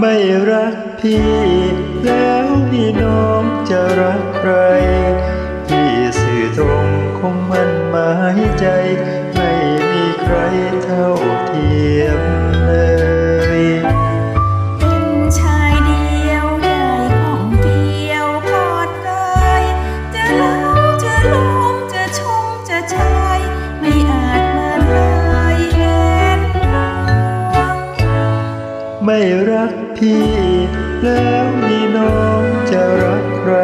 ไม่รักพี่ แล้วนี่น้องจะรักใคร ไม่รักพี่ แล้วนี่น้องจะรักใคร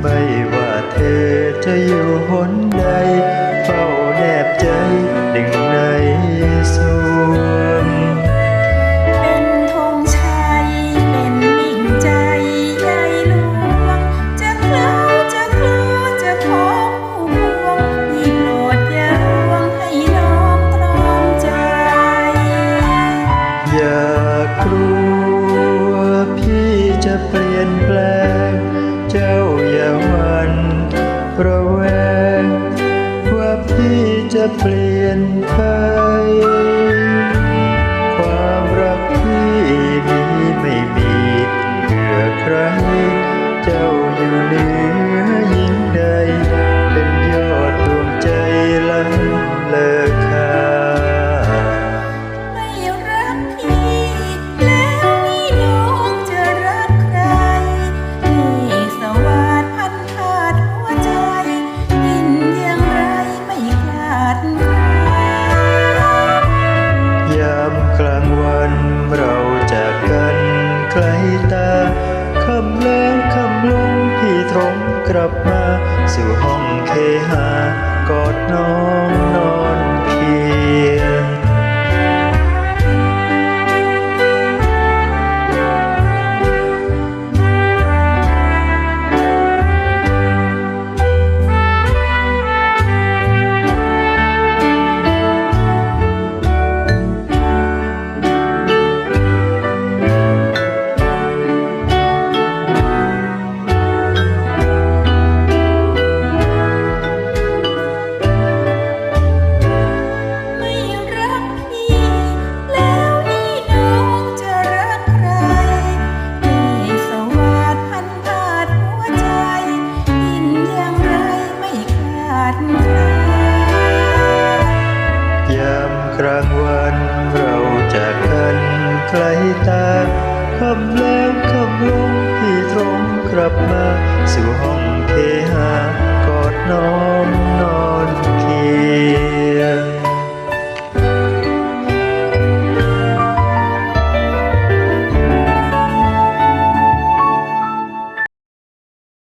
ไม่ว่าเธอจะอยู่หน เปลี่ยนแปลง เจ้าอย่าวันระแวง ว่าพี่จะเปลี่ยนไป กลับมาสู่ห้องเคหากอดน้องนอนเพียง กลางวันเราจากกันไกลตาคำแล้วคำลงที่ตรงกลับมา สู่ห้องเคหากอดน้อง